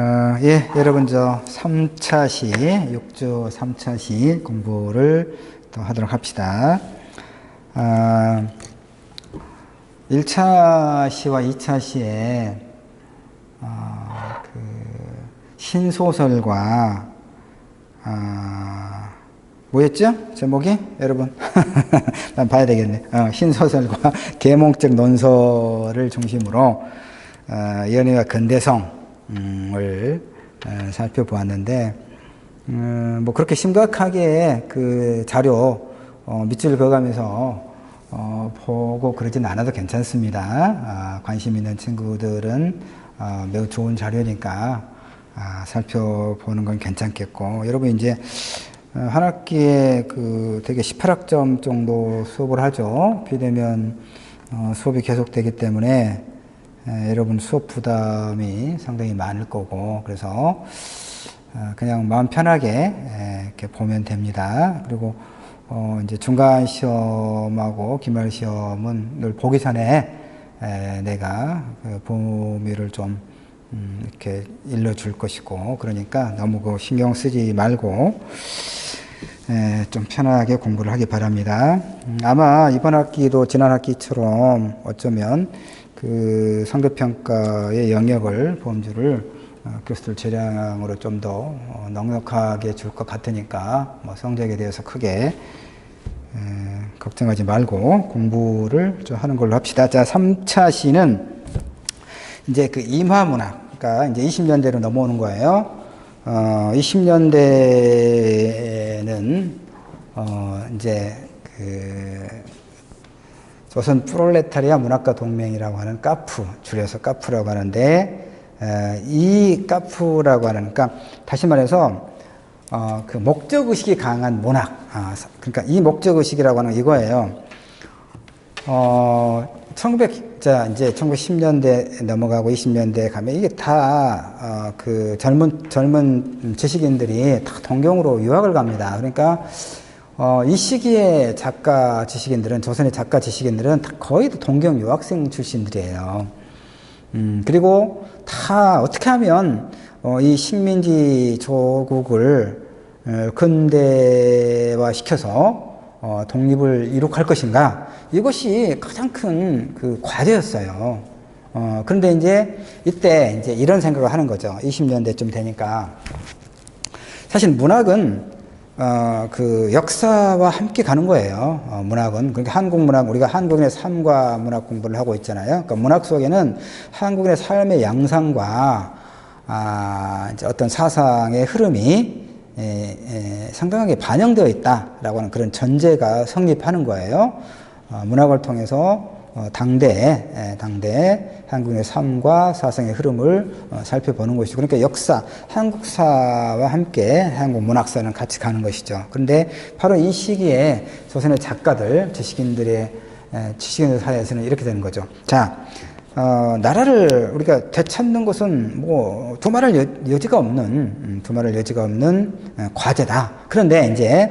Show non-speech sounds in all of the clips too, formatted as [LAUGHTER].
어, 예, 여러분 저 3차 시, 6조 3차 시 공부를 또 하도록 합시다. 아, 1차 시와 2차 시에 아, 그 신소설과 아, 뭐였죠? 제목이? 여러분. [LAUGHS] 난 봐야 되겠네. 어, 신소설과 [LAUGHS] 계몽적 논설을 중심으로 어, 연애와 근대성 을 어, 살펴보았는데, 음, 뭐 그렇게 심각하게 그 자료 어, 밑줄 그어가면서 어, 보고 그러진 않아도 괜찮습니다. 아, 관심 있는 친구들은 어, 매우 좋은 자료니까 아, 살펴보는 건 괜찮겠고, 여러분 이제 어, 한 학기에 그 되게 18학점 정도 수업을 하죠. 비대면 어, 수업이 계속되기 때문에 에, 여러분 수업 부담이 상당히 많을 거고 그래서 어, 그냥 마음 편하게 에, 이렇게 보면 됩니다. 그리고 어, 이제 중간 시험하고 기말 시험은 늘 보기 전에 에, 내가 그 범위를 좀 음, 이렇게 일러줄 것이고 그러니까 너무 그 신경 쓰지 말고 에, 좀 편하게 공부를 하기 바랍니다. 음, 아마 이번 학기도 지난 학기처럼 어쩌면 그 성적평가의 영역을 범주를 어, 교수들 재량으로 좀더 어, 넉넉하게 줄 것 같으니까 뭐 성적에 대해서 크게 에, 걱정하지 말고 공부를 좀 하는 걸로 합시다. 자, 3차 시는 이제 그 임화문학, 그러니까 이제 20년대로 넘어오는 거예요. 어, 20년대에는 어, 이제 그 조선 프롤레타리아 문학가 동맹이라고 하는 카프, 줄여서 카프라고 하는데 에, 이 카프라고 하는 그러니까 다시 말해서 어, 그 목적 의식이 강한 문학, 아, 그러니까 이 목적 의식이라고 하는 이거예요. 어, 1900, 자, 이제 1910년대 넘어가고 20년대 가면 이게 다, 어, 그 젊은, 젊은 지식인들이 다 동경으로 유학을 갑니다. 그러니까, 어, 이 시기에 작가 지식인들은, 조선의 작가 지식인들은 다 거의 다 동경 유학생 출신들이에요. 음, 그리고 다 어떻게 하면, 어, 이 식민지 조국을 어, 근대화 시켜서 어, 독립을 이룩할 것인가 이것이 가장 큰 그 과제였어요. 어, 그런데 이제 이때 이제 이런 생각을 하는 거죠. 20년대쯤 되니까 사실 문학은 어, 그 역사와 함께 가는 거예요. 어, 문학은 그러니까 한국 문학 우리가 한국인의 삶과 문학 공부를 하고 있잖아요. 그러니까 문학 속에는 한국인의 삶의 양상과 아, 이제 어떤 사상의 흐름이 에, 에, 상당하게 반영되어 있다라고 하는 그런 전제가 성립하는 거예요. 어, 문학을 통해서 어, 당대, 에, 당대 한국의 삶과 사상의 흐름을 어, 살펴보는 것이고, 그러니까 역사, 한국사와 함께 한국 문학사는 같이 가는 것이죠. 그런데 바로 이 시기에 조선의 작가들, 지식인들의 에, 지식인들 사이에서는 이렇게 되는 거죠. 자, 어, 나라를 우리가 되찾는 것은 뭐 두말할 여, 지가 없는 음, 두말할 여지가 없는 어, 과제다. 그런데 이제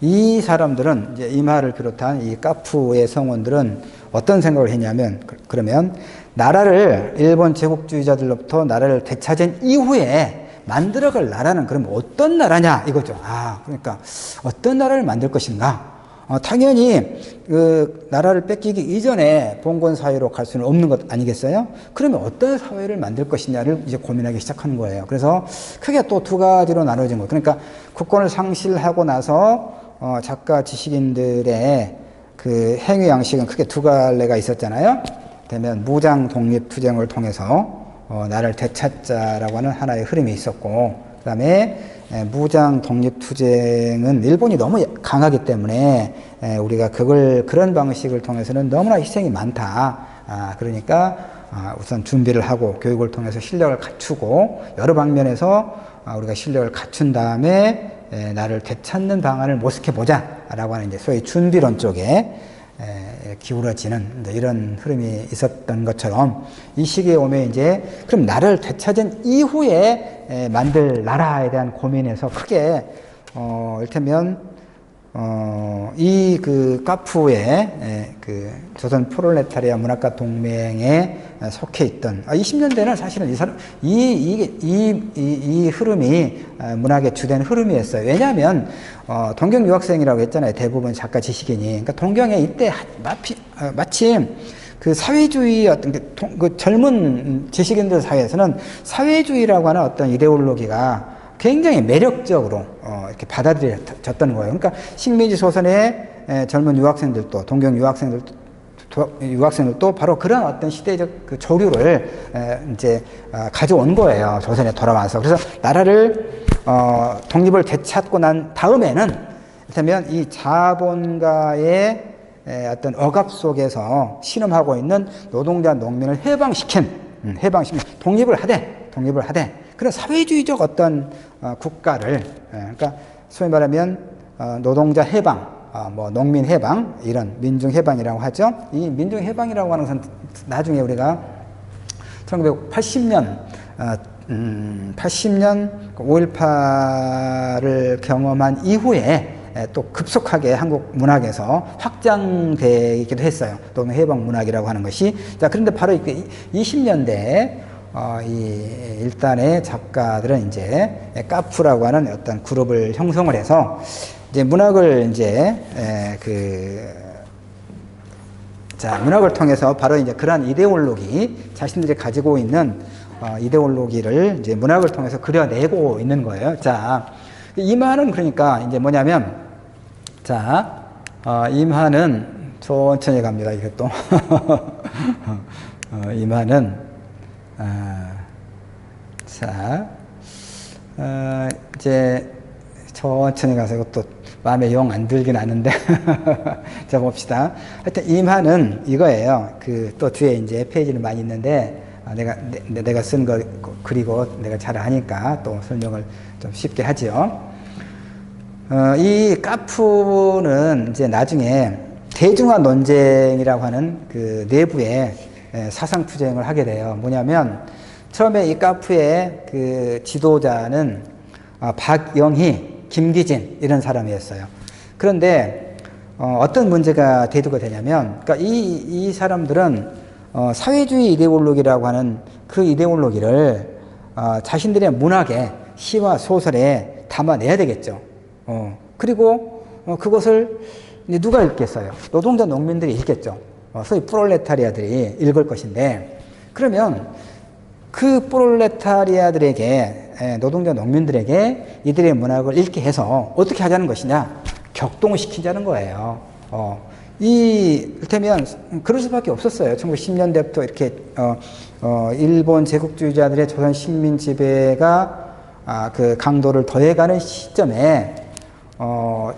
이 사람들은 이제 이 말을 비롯한 이 카프의 성원들은 어떤 생각을 했냐면 그, 그러면 나라를 일본 제국주의자들로부터 나라를 되찾은 이후에 만들어갈 나라는 그럼 어떤 나라냐 이거죠. 아 그러니까 어떤 나라를 만들 것인가. 어, 당연히 그 나라를 뺏기기 이전에 봉건 사회로 갈 수는 없는 것 아니겠어요? 그러면 어떤 사회를 만들 것이냐를 이제 고민하기 시작하는 거예요. 그래서 크게 또 두 가지로 나눠진 거예요. 그러니까 국권을 상실하고 나서 어, 작가 지식인들의 그 행위 양식은 크게 두 갈래가 있었잖아요. 되면 무장 독립 투쟁을 통해서 어, 나를 되찾자라고 하는 하나의 흐름이 있었고, 그 다음에 무장 독립 투쟁은 일본이 너무 강하기 때문에 우리가 그걸 그런 방식을 통해서는 너무나 희생이 많다. 아, 그러니까 아, 우선 준비를 하고 교육을 통해서 실력을 갖추고 여러 방면에서 아, 우리가 실력을 갖춘 다음에 나를 되찾는 방안을 모색해 보자라고 하는 이제 소위 준비론 쪽에 기울어지는 이런 흐름이 있었던 것처럼 이 시기에 오면 이제 그럼 나를 되찾은 이후에 만들 나라에 대한 고민에서 크게 어, 일테면 어, 이 그 카푸의 에, 그 조선 프롤레타리아 문학가 동맹에 속해 있던 아, 20년대는 사실은 이 사람 이 이게 이, 이, 이 흐름이 아, 문학의 주된 흐름이었어요. 왜냐하면 어, 동경 유학생이라고 했잖아요. 대부분 작가 지식인이. 그러니까 동경에 이때 하- 마피, 어, 마침 그 사회주의 어떤 그, 동- 그 젊은 지식인들 사이에서는 사회주의라고 하는 어떤 이데올로기가 굉장히 매력적으로 어, 이렇게 받아들여졌던 거예요. 그러니까 식민지 소선의 에, 젊은 유학생들도 동경 유학생들도 도- 유학생들도 바로 그런 어떤 시대적 그 조류를 에, 이제 아, 가져온 거예요. 조선에 돌아와서 그래서 나라를 어, 독립을 되찾고 난 다음에는 이를테면 이 자본가의 에, 어떤 억압 속에서 신음하고 있는 노동자 농민을 해방시킨 음, 해방시킨 독립을 하되 독립을 하되 그런 사회주의적 어떤 어, 국가를 에, 그러니까 소위 말하면 어, 노동자 해방, 어, 뭐 농민 해방 이런 민중 해방이라고 하죠. 이 민중 해방이라고 하는 것은 나중에 우리가 1980년 어, 음, 80년 5.18을 경험한 이후에 에, 또 급속하게 한국 문학에서 확장되기도 했어요. 또는 해방 문학이라고 하는 것이. 자, 그런데 바로 이 20년대 어, 이 일단의 작가들은 이제 카프라고 하는 어떤 그룹을 형성을 해서 이제 문학을 이제 에, 그 자, 문학을 통해서 바로 이제 그러한 이데올로기, 자신들이 가지고 있는 어, 이데올로기를 이제 문학을 통해서 그려내고 있는 거예요. 자, 임하는 그러니까 이제 뭐냐면, 자, 어, 임하는 천천히 갑니다. 이것도. [LAUGHS] 어, 임하는, 아, 자, 어, 이제 천천히 가서 이것도 마음에 영 안 들긴 하는데 [LAUGHS] 자 봅시다. 하여튼 임하는 이거예요. 그 또 뒤에 이제 페이지는 많이 있는데 아, 내가 내, 내가 쓴거 그리고 내가 잘 아니까 또 설명을 좀 쉽게 하지요. 어, 이 카푸는 이제 나중에 대중화 논쟁이라고 하는 그 내부에 에, 사상 투쟁을 하게 돼요. 뭐냐면 처음에 이 카푸의 그 지도자는 아, 박영희, 김기진 이런 사람이었어요. 그런데 어, 떤 문제가 대두가 되냐면, 그러니까 이, 이 사람들은 어, 사회주의 이데올로기라고 하는 그 이데올로기를 어, 자신들의 문학에 시와 소설에 담아내야 되겠죠. 어, 그리고 어, 그것을 누가 읽겠어요? 노동자 농민들이 읽겠죠. 어, 소위 프롤레타리아들이 읽을 것인데 그러면 그 프롤레타리아들에게 에, 노동자 농민들에게 이들의 문학을 읽게 해서 어떻게 하자는 것이냐? 격동시키자는 거예요. 어, 이, 이를테면, 그럴 수밖에 없었어요. 1910년대부터 이렇게, 어, 어, 일본 제국주의자들의 조선 식민 지배가, 아, 그 강도를 더해가는 시점에, 어,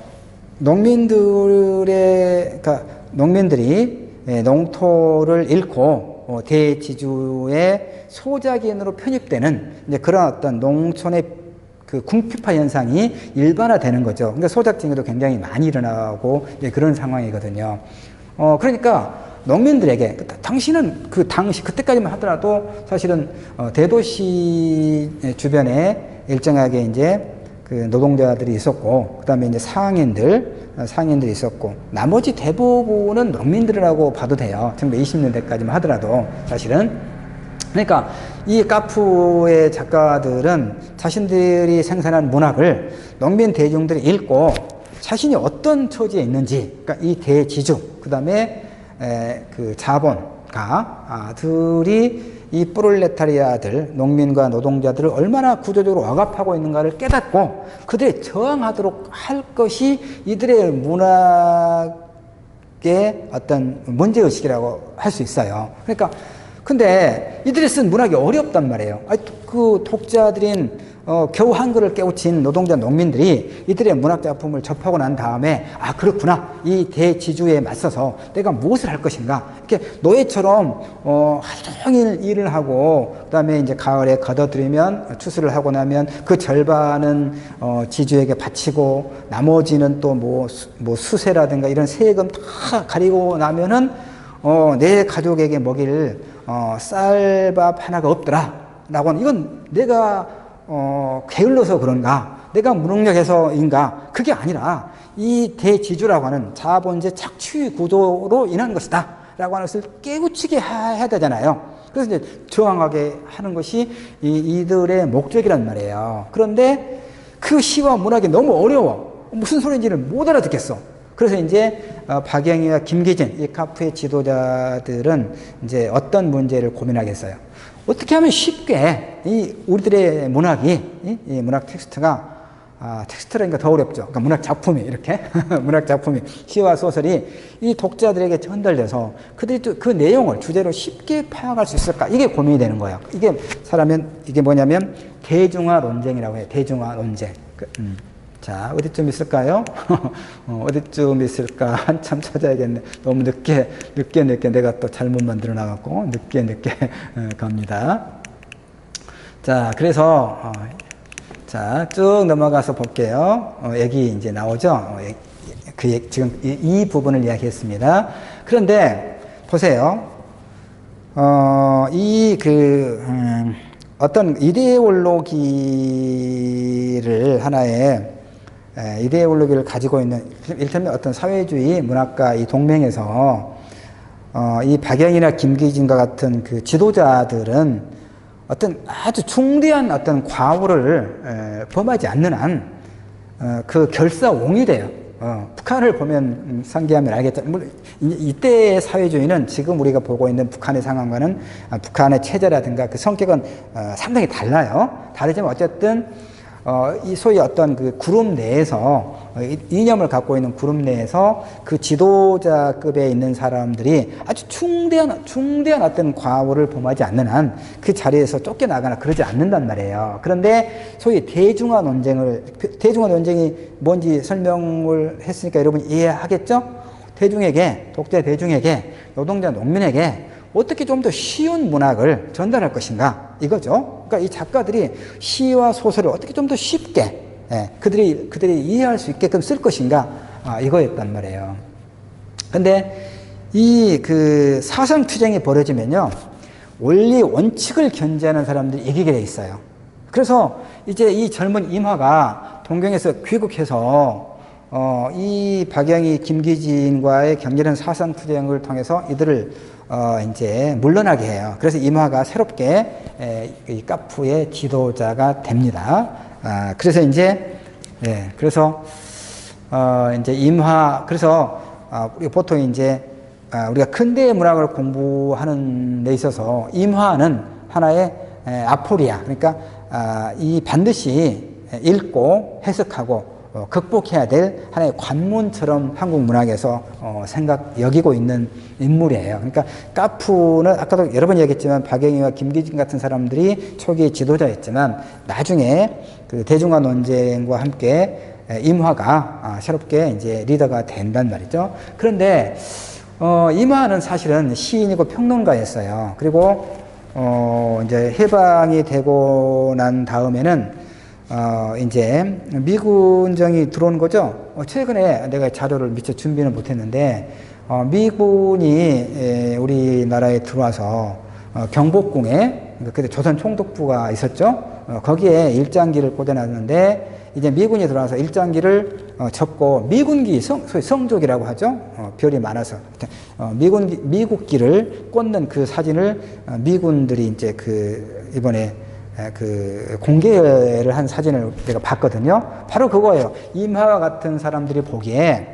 농민들의, 그러니까 농민들이 예, 농토를 잃고, 어, 대지주의 소작인으로 편입되는 이제 그런 어떤 농촌의 그 궁핍화 현상이 일반화되는 거죠. 그러니까 소작쟁이도 굉장히 많이 일어나고 그런 상황이거든요. 어, 그러니까 농민들에게 그 당시는 그 당시 그때까지만 하더라도 사실은 어, 대도시 주변에 일정하게 이제 그 노동자들이 있었고 그다음에 이제 상인들 어, 상인들이 있었고 나머지 대부분은 농민들이라고 봐도 돼요. 1920년대까지만 하더라도 사실은 그러니까 이 카푸의 작가들은 자신들이 생산한 문학을 농민 대중들이 읽고 자신이 어떤 처지에 있는지, 그러니까 이 대지주, 그 다음에 그 자본가들이 이 프롤레타리아들, 농민과 노동자들을 얼마나 구조적으로 억압하고 있는가를 깨닫고 그들이 저항하도록 할 것이 이들의 문학의 어떤 문제의식이라고 할 수 있어요. 그러니까 근데 이들이 쓴 문학이 어렵단 말이에요. 그 독자들인 어, 겨우 한글을 깨우친 노동자 농민들이 이들의 문학 작품을 접하고 난 다음에 아 그렇구나 이 대지주에 맞서서 내가 무엇을 할 것인가 이렇게 노예처럼 어, 하루 종일 일을 하고 그다음에 이제 가을에 걷어들이면 추수를 하고 나면 그 절반은 어, 지주에게 바치고 나머지는 또뭐 뭐 수세라든가 이런 세금 다 가리고 나면은 어, 내 가족에게 먹일 어, 쌀밥 하나가 없더라. 라고 하는 이건 내가 어, 게을러서 그런가 내가 무능력해서인가? 그게 아니라 이 대지주라고 하는 자본제 착취 구도로 인한 것이다. 라고 하는 것을 깨우치게 해야 되잖아요. 그래서 이제 정확하게 하는 것이 이, 이들의 목적이란 말이에요. 그런데 그 시와 문학이 너무 어려워. 무슨 소리인지를 못 알아듣겠어. 그래서 이제 어, 박영희와 김기진 이 카프의 지도자들은 이제 어떤 문제를 고민하겠어요. 어떻게 하면 쉽게 이 우리들의 문학이 이, 이 문학 텍스트가 아, 텍스트라니까 더 어렵죠. 그러니까 문학 작품이 이렇게 [LAUGHS] 문학 작품이 시와 소설이 이 독자들에게 전달돼서 그들이 또 그 내용을 주제로 쉽게 파악할 수 있을까 이게 고민이 되는 거예요. 이게 사람은 이게 뭐냐면 대중화 논쟁이라고 해요. 대중화 논쟁. 그, 음. 자 어디쯤 있을까요? [LAUGHS] 어, 어디쯤 있을까 [LAUGHS] 한참 찾아야겠네. 너무 늦게 늦게 늦게 내가 또 잘못 만들어 나갔고 늦게 늦게 [LAUGHS] 어, 갑니다. 자 그래서 어, 자, 쭉 넘어가서 볼게요. 어, 여기 이제 나오죠? 어, 그, 얘기- 지금 이, 이 부분을 이야기했습니다. 그런데, 보세요. 어, 이, 그, 음, 어떤 이데올로기를 하나의 에, 이데올로기를 가지고 있는, 일테면 어떤 사회주의 문학과 이 동맹에서 어, 이 박영이나 김기진과 같은 그 지도자들은 어떤 아주 중대한 어떤 과오를 에, 범하지 않는 한, 어, 그 결사옹이 돼요. 어, 북한을 보면 음, 상기하면 알겠죠. 물론 이- 이때의 사회주의는 지금 우리가 보고 있는 북한의 상황과는 아, 북한의 체제라든가 그 성격은 어, 상당히 달라요. 다르지만 어쨌든 어, 이 소위 어떤 그 그룹 내에서 어, 이- 이념을 갖고 있는 그룹 내에서 그 지도자급에 있는 사람들이 아주 중대한 중대한 어떤 과오를 범하지 않는 한 그 자리에서 쫓겨나거나 그러지 않는단 말이에요. 그런데 소위 대중화 논쟁을 대중화 논쟁이 뭔지 설명을 했으니까 여러분 이해하겠죠? 대중에게 독재 대중에게 노동자 농민에게 어떻게 좀 더 쉬운 문학을 전달할 것인가 이거죠. 그러니까 이 작가들이 시와 소설을 어떻게 좀 더 쉽게 예, 그들이 그들이 이해할 수 있게끔 쓸 것인가 아, 이거였단 말이에요. 근데 이 그 사상 투쟁이 벌어지면요 원리 원칙을 견제하는 사람들이 이기게 돼 있어요. 그래서 이제 이 젊은 임화가 동경에서 귀국해서 어, 이 박영희, 김기진과의 격렬한 사상 투쟁을 통해서 이들을 어, 이제 물러나게 해요. 그래서 임화가 새롭게 에, 이 카프의 지도자가 됩니다. 아, 그래서 이제 예, 그래서 어, 이제 임화 그래서 아, 우리 보통 이제 아, 우리가 근대 문학을 공부하는 데 있어서 임화는 하나의 에, 아포리아 그러니까 아, 이 반드시 읽고 해석하고 어, 극복해야 될 하나의 관문처럼 한국 문학에서 어, 생각 여기고 있는 인물이에요. 그러니까 카프는 아까도 여러 번 얘기했지만 박영희와 김기진 같은 사람들이 초기 지도자였지만 나중에 그 대중화 논쟁과 함께 에, 임화가 아, 새롭게 이제 리더가 된단 말이죠. 그런데 어, 임화는 사실은 시인이고 평론가였어요. 그리고 어, 이제 해방이 되고 난 다음에는 어, 이제 미군정이 들어온 거죠. 어, 최근에 내가 자료를 미처 준비는 못했는데 어, 미군이 에, 우리나라에 들어와서 어, 경복궁에 그때 조선 총독부가 있었죠. 어, 거기에 일장기를 꽂아놨는데 이제 미군이 들어와서 일장기를 어, 접고 미군기 성, 소위 성족이라고 하죠. 어, 별이 많아서 어, 미군기 미국기를 꽂는 그 사진을 어, 미군들이 이제 그 이번에 에, 그 공개를 한 사진을 내가 봤거든요. 바로 그거예요. 임하와 같은 사람들이 보기에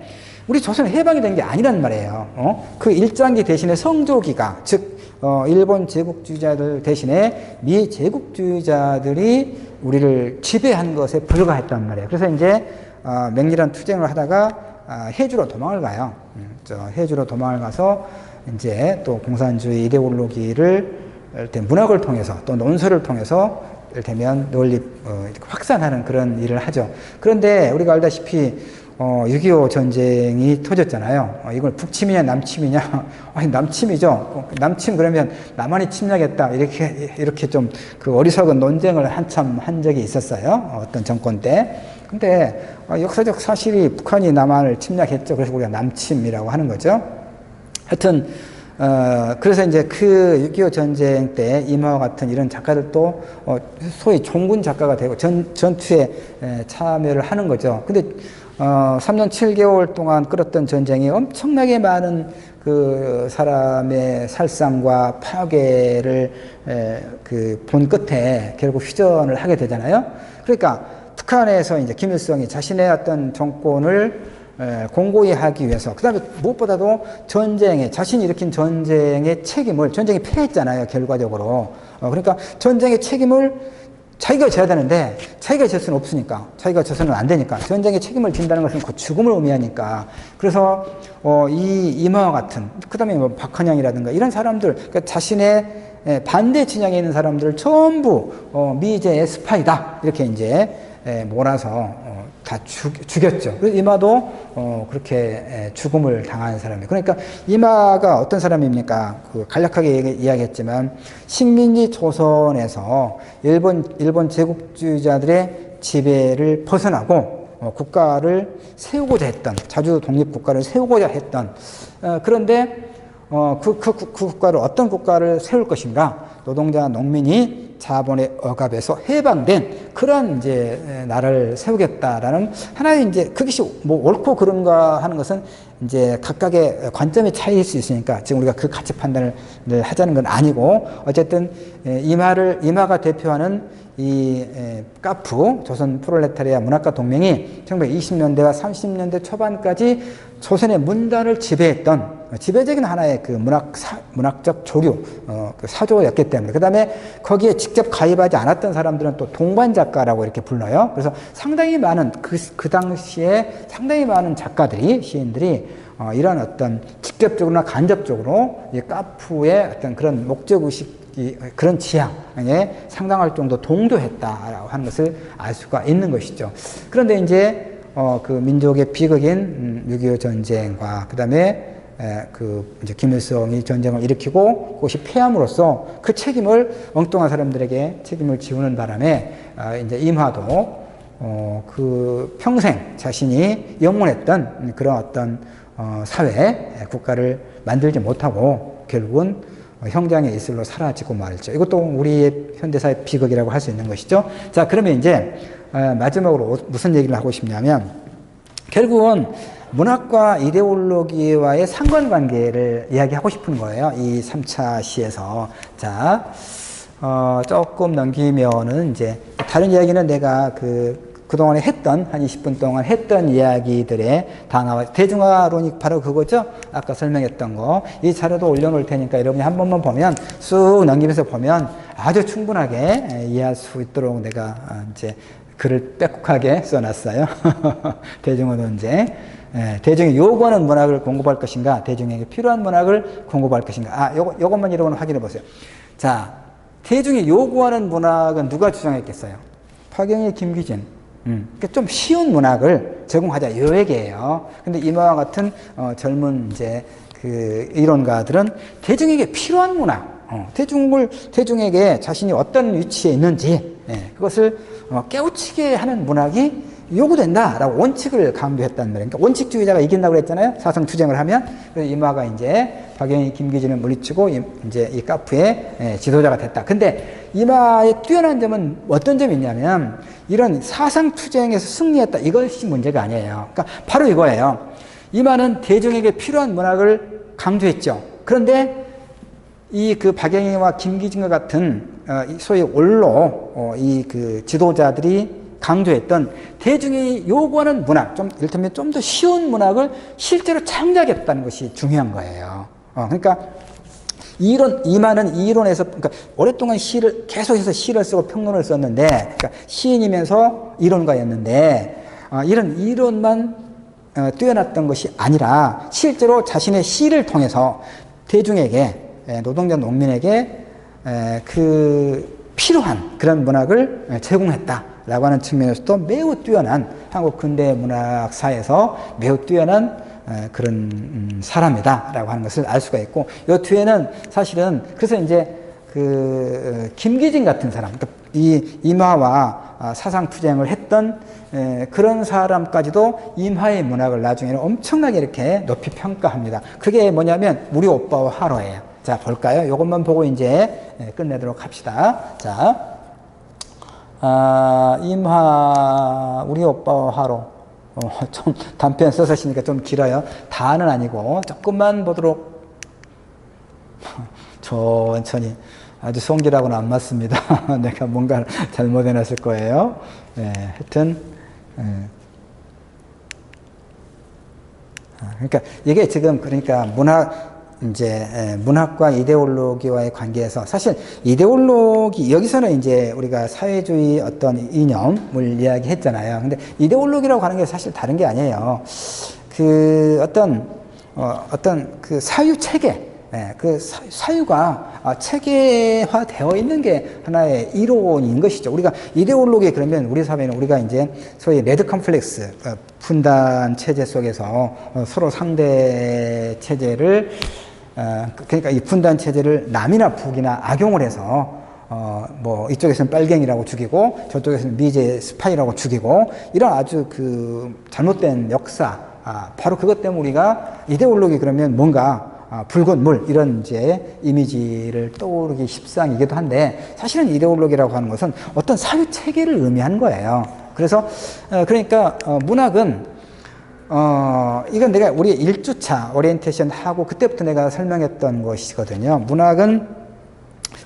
우리 조선은 해방이 된 게 아니란 말이에요. 어? 그 일장기 대신에 성조기가 즉 어, 일본 제국주의자들 대신에 미 제국주의자들이 우리를 지배한 것에 불과했단 말이에요. 그래서 이제 어, 맹렬한 투쟁을 하다가 아, 해주로 도망을 가요. 음, 저 해주로 도망을 가서 이제 또 공산주의 이데올로기를 이를테면 문학을 통해서 또 논설을 통해서 이를테면 널리 어, 확산하는 그런 일을 하죠. 그런데 우리가 알다시피 어, 6.25 전쟁이 터졌잖아요. 어, 이걸 북침이냐 남침이냐? [LAUGHS] 아니 남침이죠. 어, 남침 그러면 남한이 침략했다 이렇게 이렇게 좀 그 어리석은 논쟁을 한참 한 적이 있었어요. 어, 어떤 정권 때. 근데 어, 역사적 사실이 북한이 남한을 침략했죠. 그래서 우리가 남침이라고 하는 거죠. 하여튼 어, 그래서 이제 그 6.25 전쟁 때 이마와 같은 이런 작가들도 어, 소위 종군 작가가 되고 전, 전투에 에, 참여를 하는 거죠. 근데 어, 3년 7개월 동안 끌었던 전쟁이 엄청나게 많은 그 사람의 살상과 파괴를 그본 끝에 결국 휴전을 하게 되잖아요. 그러니까 북한에서 이제 김일성이 자신의 어떤 정권을 에, 공고히 하기 위해서. 그 다음에 무엇보다도 전쟁에 자신이 일으킨 전쟁의 책임을 전쟁이 패했잖아요 결과적으로. 어, 그러니까 전쟁의 책임을 자기가 져야 되는데 자기가 질 수는 없으니까 자기가 져서는 안 되니까. 전쟁의 책임을 진다는 것은 그 죽음을 의미하니까. 그래서 어, 이 이마와 같은 그 다음에 뭐 박헌영이라든가 이런 사람들 그러니까 자신의 에, 반대 진영에 있는 사람들을 전부 어, 미제의 스파이다. 이렇게 이제 에, 몰아서 어, 다 죽, 죽였죠. 그래서 이마도 어, 그렇게 에, 죽음을 당한 사람이에요. 그러니까 이마가 어떤 사람입니까? 그 간략하게 얘기, 이야기 했지만 식민지 조선에서 일본 일본 제국주의자들의 지배를 벗어나고 어, 국가를 세우고자 했던 자주 독립 국가를 세우고자 했던 어, 그런데 어, 그, 그, 그 국가를 어떤 국가를 세울 것인가 노동자 농민이 자본의 억압에서 해방된 그런 이제 나라를 세우겠다라는 하나의 이제 그것이 뭐 옳고 그른가 하는 것은 이제 각각의 관점의 차이일 수 있으니까 지금 우리가 그 가치 판단을 하자는 건 아니고 어쨌든 이마를 이마가 대표하는 이 카프 조선 프롤레타리아 문학가 동맹이 1920년대와 30년대 초반까지 조선의 문단을 지배했던 지배적인 하나의 그 문학 사, 문학적 조류 어, 그 사조였기 때문에 그 다음에 거기에 직접 가입하지 않았던 사람들은 또 동반 작가라고 이렇게 불러요. 그래서 상당히 많은 그, 그 당시에 상당히 많은 작가들이 시인들이 어, 이런 어떤 직접적으로나 간접적으로 이 카프의 어떤 그런 목적 의식 그런 지향에 상당할 정도 동조했다라고 하는 것을 알 수가 있는 것이죠. 그런데 이제 어, 그 민족의 비극인 음, 6.25 전쟁과 그 다음에 그 이제 김일성이 전쟁을 일으키고 그것이 패함으로써 그 책임을 엉뚱한 사람들에게 책임을 지우는 바람에 아, 이제 임화도 어, 그 평생 자신이 영원했던 그런 어떤 어, 사회 국가를 만들지 못하고 결국은 형장의 이슬로 사라지고 말이죠. 이것도 우리의 현대사의 비극이라고 할 수 있는 것이죠. 자, 그러면 이제 어, 마지막으로 무슨 얘기를 하고 싶냐면 결국은 문학과 이데올로기와의 상관관계를 이야기하고 싶은 거예요. 이 3차 시에서. 자, 어, 조금 넘기면은 이제 다른 이야기는 내가 그 그동안에 했던 한 20분 동안 했던 이야기들에 다 나와 대중화론이 바로 그거죠 아까 설명했던 거 이 자료도 올려놓을 테니까 여러분이 한 번만 보면 쑥 넘기면서 보면 아주 충분하게 이해할 수 있도록 내가 어, 이제 글을 빼곡하게 써놨어요 대중화 논제 예, 대중이 요구하는 문학을 공급할 것인가, 대중에게 필요한 문학을 공급할 것인가. 아, 요거, 요것만 여러분 확인해 보세요. 자, 대중이 요구하는 문학은 누가 주장했겠어요? 파경의 김기진. 음, 그러니까 좀 쉬운 문학을 제공하자. 요 얘기예요. 근데 이마와 같은 어, 젊은 이제 그 이론가들은 대중에게 필요한 문학, 어, 대중을, 대중에게 자신이 어떤 위치에 있는지, 예, 그것을 어, 깨우치게 하는 문학이 요구된다라고 원칙을 강조했단 말이에요. 그러니까 원칙주의자가 이긴다고 그랬잖아요. 사상 투쟁을 하면. 그래서 이마가 이제 박영희, 김기진을 물리치고 이제 이 카프의 예, 지도자가 됐다. 근데 이마의 뛰어난 점은 어떤 점이 있냐면 이런 사상 투쟁에서 승리했다. 이것이 문제가 아니에요. 그러니까 바로 이거예요. 이마는 대중에게 필요한 문학을 강조했죠. 그런데 이 그 박영희와 김기진과 같은 어, 소위 올로 어, 이그 지도자들이 강조했던 대중이 요구하는 문학, 좀 이를테면 좀 더 쉬운 문학을 실제로 창작했다는 것이 중요한 거예요. 어, 그러니까 이론 이만은 이론에서 그러니까 오랫동안 시를 계속해서 시를 쓰고 평론을 썼는데 그러니까 시인이면서 이론가였는데 어, 이런 이론만 어, 뛰어났던 것이 아니라 실제로 자신의 시를 통해서 대중에게 노동자 농민에게 그 필요한 그런 문학을 제공했다. 라고 하는 측면에서도 매우 뛰어난 한국 근대 문학사에서 매우 뛰어난 그런 음, 사람이다 라고 하는 것을 알 수가 있고 이 뒤에는 사실은 그래서 이제 그그 어, 김기진 같은 사람, 그러니까 이 임화와 아, 사상 투쟁을 했던 에, 그런 사람까지도 임화의 문학을 나중에는 엄청나게 이렇게 높이 평가합니다. 그게 뭐냐면 우리 오빠와 하로예요. 자 볼까요? 이것만 보고 이제 에, 끝내도록 합시다. 자, 아, 임화 우리 오빠와 하로. 어, [LAUGHS] 좀 단편 쓰니까 좀 길어요. 다는 아니고 조금만 보도록 [LAUGHS] 천천히 아주 송기라고는 안 맞습니다. [LAUGHS] 내가 뭔가 잘못해놨을 거예요. 네, 하여튼 예. 아, 그러니까 이게 지금 그러니까 문학 이제 예, 문학과 이데올로기와의 관계에서 사실 이데올로기 여기서는 이제 우리가 사회주의 어떤 이념을 이야기했잖아요. 근데 이데올로기라고 하는 게 사실 다른 게 아니에요. 그 어떤 어, 어떤 그 사유 체계 예, 그 사유가 아, 체계화 되어 있는 게 하나의 이론인 것이죠. 우리가 이데올로기 그러면 우리 사회는 우리가 이제 소위 레드 컴플렉스, 어, 분단 체제 속에서 어, 서로 상대 체제를 어, 그러니까 이 분단 체제를 남이나 북이나 악용을 해서 어, 뭐, 이쪽에서는 빨갱이라고 죽이고, 저쪽에서는 미제 스파이라고 죽이고, 이런 아주 그 잘못된 역사, 아, 바로 그것 때문에 우리가 이데올로기 그러면 뭔가 아, 붉은 물 이런 이제 이미지를 떠오르기 십상이기도 한데 사실은 이데올로기라고 하는 것은 어떤 사유 체계를 의미하는 거예요. 그래서 어, 그러니까 어, 문학은 어 이건 내가 우리 1주차 오리엔테이션 하고 그때부터 내가 설명했던 것이거든요. 문학은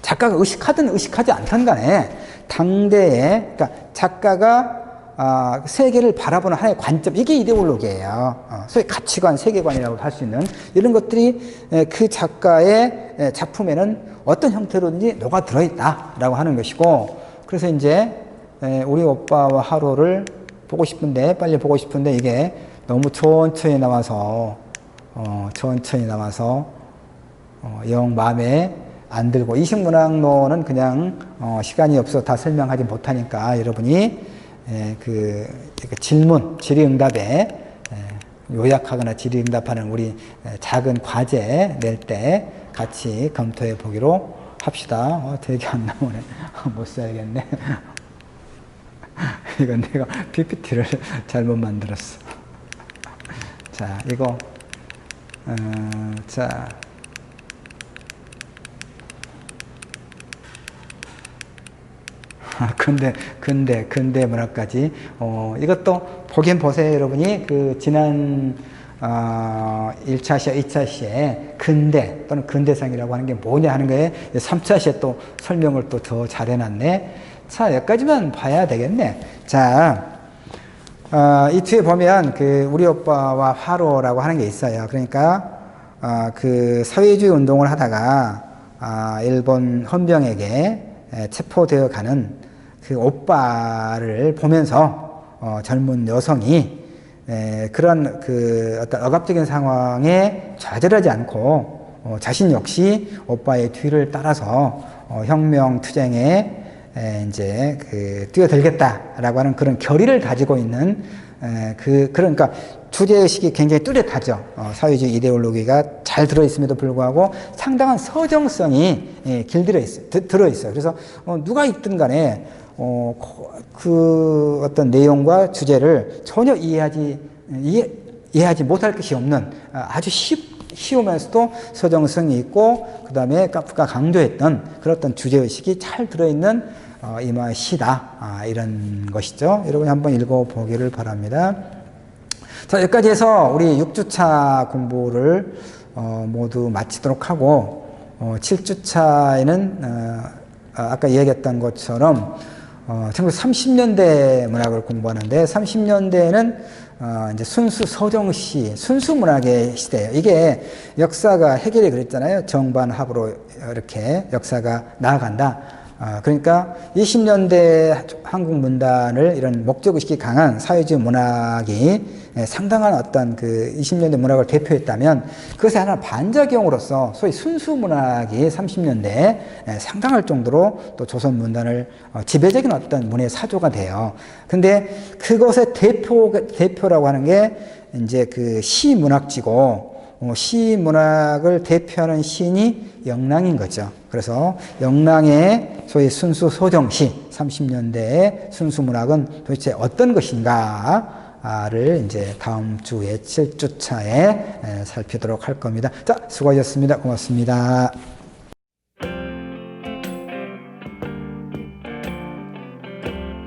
작가가 의식하든 의식하지 않든 간에 당대에 그러니까 작가가 아, 세계를 바라보는 하나의 관점, 이게 이데올로기예요. 어, 소위 가치관, 세계관이라고 할 수 있는 이런 것들이 에, 그 작가의 에, 작품에는 어떤 형태로든지 녹아 들어있다라고 하는 것이고, 그래서 이제 에, 우리 오빠와 하루를 보고 싶은데, 빨리 보고 싶은데 이게 너무 천천히 나와서, 어, 천천히 나와서, 어, 영 마음에 안 들고, 이식문학론은 그냥, 어, 시간이 없어 다 설명하지 못하니까 여러분이 예, 그, 그 질문, 질의응답에 예, 요약하거나 질의응답하는 우리 예, 작은 과제 낼 때 같이 검토해 보기로 합시다. 어, 되게 안 나오네. 못 써야겠네. [LAUGHS] 이건 내가 [LAUGHS] PPT를 잘못 만들었어. 자, 이거, 어, 자. 근대, 근대, 근대 문학까지. 어, 이것도 보긴 보세요, 여러분이. 그, 지난, 어, 1차 시에, 2차 시에 근대 또는 근대상이라고 하는 게 뭐냐 하는 거에 3차 시에 또 설명을 또 더 잘 해놨네. 자, 여기까지만 봐야 되겠네. 자, 어, 이 뒤에 보면 그 우리 오빠와 화로라고 하는 게 있어요. 그러니까, 어, 그 사회주의 운동을 하다가, 아, 일본 헌병에게 체포되어 가는 그 오빠를 보면서 어, 젊은 여성이 에, 그런 그 어떤 억압적인 상황에 좌절하지 않고 어, 자신 역시 오빠의 뒤를 따라서 어, 혁명 투쟁에 에, 이제 그 뛰어들겠다라고 하는 그런 결의를 가지고 있는 에, 그 그러니까 주제의식이 굉장히 뚜렷하죠. 어, 사회주의 이데올로기가 잘 들어있음에도 불구하고 상당한 서정성이 예, 길들어 있어요. 드, 들어 있어요. 그래서 어, 누가 있든 간에 어, 그 어떤 내용과 주제를 전혀 이해하지, 이해, 이해하지 못할 것이 없는 아, 아주 쉽, 쉬우면서도 서정성이 있고 그 다음에 카프가 강조했던 그런 어떤 주제의식이 잘 들어있는 어, 이마 시다 아, 이런 것이죠. 여러분이 한번 읽어보기를 바랍니다. 자, 여기까지 해서 우리 6주차 공부를 어, 모두 마치도록 하고 어, 7주차에는 어, 아까 이야기했던 것처럼 어, 1930년대 문학을 공부하는데 30년대에는 어, 이제 순수 서정시, 순수 문학의 시대예요. 이게 역사가 해결이 그랬잖아요. 정반합으로 이렇게 역사가 나아간다. 어, 그러니까 20년대 한국 문단을 이런 목적의식이 강한 사회주의 문학이 예, 상당한 어떤 그 20년대 문학을 대표했다면 그것의 하나 반작용으로서 소위 순수 문학이 30년대에 예, 상당할 정도로 또 조선 문단을 어, 지배적인 어떤 문의 사조가 돼요. 근데 그것의 대표, 대표라고 하는 게 이제 그 시 문학지고 어, 시 문학을 대표하는 시인이 영랑인 거죠. 그래서 영랑의 소위 순수 소정시 30년대의 순수 문학은 도대체 어떤 것인가 를 이제 다음 주에 7주차에 살피도록 할 겁니다. 자, 수고하셨습니다. 고맙습니다.